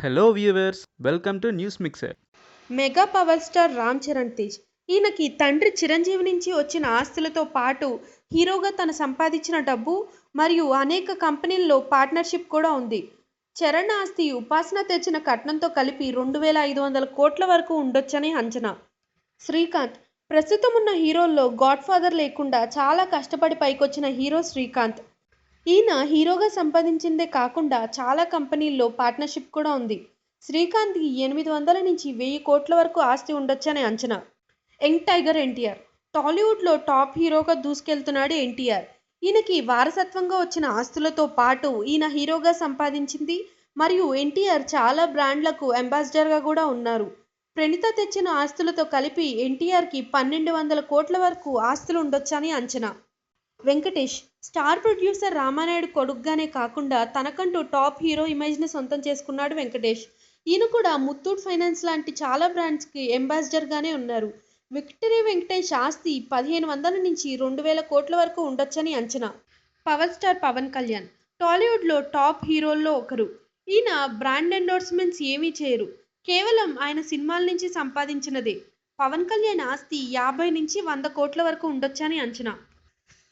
Hello viewers welcome to news mixer mega power star Ram Charan Tej ఈయనకి తండ్రి చిరంజీవి నుంచి వచ్చిన ఆస్తులతో పాటు హీరోగా తను సంపాదించిన డబ్బు మరియు అనేక కంపెనీల్లో పార్ట్నర్షిప్ కూడా ఉంది. చరణ్ ఆస్తి ఉపాసన తెచ్చిన కట్నంతో కలిపి రెండు వేల ఐదు వందల కోట్ల వరకు ఉండొచ్చని అంచనా. శ్రీకాంత్ ప్రస్తుతం ఉన్న హీరోల్లో గాడ్ఫాదర్ లేకుండా చాలా కష్టపడి పైకొచ్చిన హీరో శ్రీకాంత్. ఈయన హీరోగా సంపాదించిందే కాకుండా చాలా కంపెనీల్లో పార్ట్నర్షిప్ కూడా ఉంది. శ్రీకాంత్కి ఎనిమిది వందల నుంచి వెయ్యి కోట్ల వరకు ఆస్తి ఉండొచ్చని అంచనా. Young tiger NTR. టాలీవుడ్లో టాప్ హీరోగా దూసుకెళ్తున్నాడు ఎన్టీఆర్. ఈయనకి వారసత్వంగా వచ్చిన ఆస్తులతో పాటు ఈయన హీరోగా సంపాదించింది మరియు ఎన్టీఆర్ చాలా బ్రాండ్లకు అంబాసిడర్గా కూడా ఉన్నారు. ప్రణిత తెచ్చిన ఆస్తులతో కలిపి ఎన్టీఆర్కి పన్నెండు వందల కోట్ల వరకు ఆస్తులు ఉండొచ్చని అంచనా. వెంకటేష్ స్టార్ ప్రొడ్యూసర్ రామానాయుడు కొడుగ్గానే కాకుండా తనకంటూ టాప్ హీరో ఇమేజ్ని సొంతం చేసుకున్నాడు వెంకటేష్. ఈయన కూడా ముత్తూట్ ఫైనాన్స్ లాంటి చాలా బ్రాండ్స్కి అంబాసిడర్గానే ఉన్నారు. విక్టరీ వెంకటేష్ ఆస్తి పదిహేను వందల నుంచి రెండు వేల కోట్ల వరకు ఉండొచ్చని అంచనా. పవర్ స్టార్ పవన్ కళ్యాణ్ టాలీవుడ్లో టాప్ హీరోల్లో ఒకరు. ఈయన బ్రాండ్ ఎండోర్స్మెంట్స్ ఏమీ చేయరు. కేవలం ఆయన సినిమాల నుంచి సంపాదించినదే. పవన్ కళ్యాణ్ ఆస్తి యాభై నుంచి వంద కోట్ల వరకు ఉండొచ్చని అంచనా.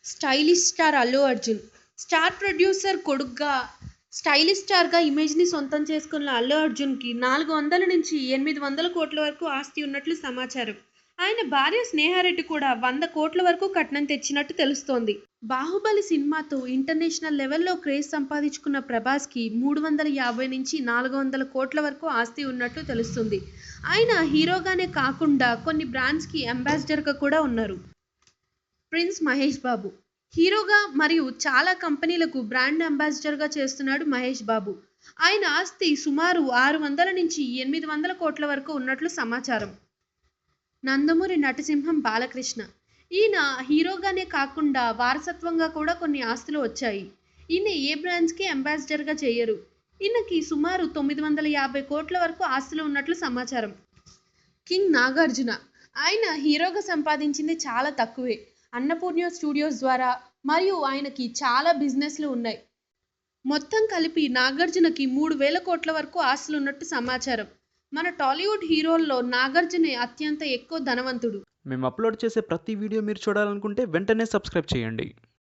Stylish star Allu Arjun. Star producer కొడుగ్గా stylish స్టార్గా ఇమేజ్ని సొంతం చేసుకున్న అల్లు అర్జున్కి నాలుగు వందల నుంచి ఎనిమిది వందల కోట్ల వరకు ఆస్తి ఉన్నట్లు సమాచారం. ఆయన భార్య స్నేహారెడ్డి కూడా వంద కోట్ల వరకు కట్నం తెచ్చినట్టు తెలుస్తోంది. బాహుబలి సినిమాతో ఇంటర్నేషనల్ లెవెల్లో క్రేజ్ సంపాదించుకున్న ప్రభాస్కి మూడు వందల యాభై నుంచి నాలుగు వందల కోట్ల వరకు ఆస్తి ఉన్నట్లు తెలుస్తుంది. ఆయన హీరోగానే కాకుండా కొన్ని బ్రాండ్స్కి అంబాసిడర్గా కూడా ఉన్నారు. ప్రిన్స్ మహేష్ బాబు. హీరోగా మరియు చాలా కంపెనీలకు బ్రాండ్ అంబాసిడర్గా చేస్తున్నాడు మహేష్ బాబు. ఆయన ఆస్తి సుమారు ఆరు వందల నుంచి ఎనిమిది వందల కోట్ల వరకు ఉన్నట్లు సమాచారం. నందమూరి నటసింహం బాలకృష్ణ. ఈయన హీరోగానే కాకుండా వారసత్వంగా కూడా కొన్ని ఆస్తులు వచ్చాయి. ఈయన ఏ బ్రాండ్స్కి అంబాసిడర్గా చేయరు. ఈయనకి సుమారు తొమ్మిది వందల యాభై కోట్ల వరకు ఆస్తులు ఉన్నట్లు సమాచారం. కింగ్ నాగార్జున. ఆయన హీరోగా సంపాదించింది చాలా తక్కువే. అన్నపూర్ణ స్టూడియోస్ ద్వారా మరియు ఆయనకి చాలా బిజినెస్లు ఉన్నాయి. మొత్తం కలిపి నాగార్జునకి మూడు వేల కోట్ల వరకు ఆస్తులు ఉన్నట్టు సమాచారం. మన టాలీవుడ్ హీరోల్లో నాగార్జునే అత్యంత ఎక్కువ ధనవంతుడు. మేము అప్లోడ్ చేసే ప్రతి వీడియో మీరు చూడాలనుకుంటే వెంటనే సబ్స్క్రైబ్ చేయండి.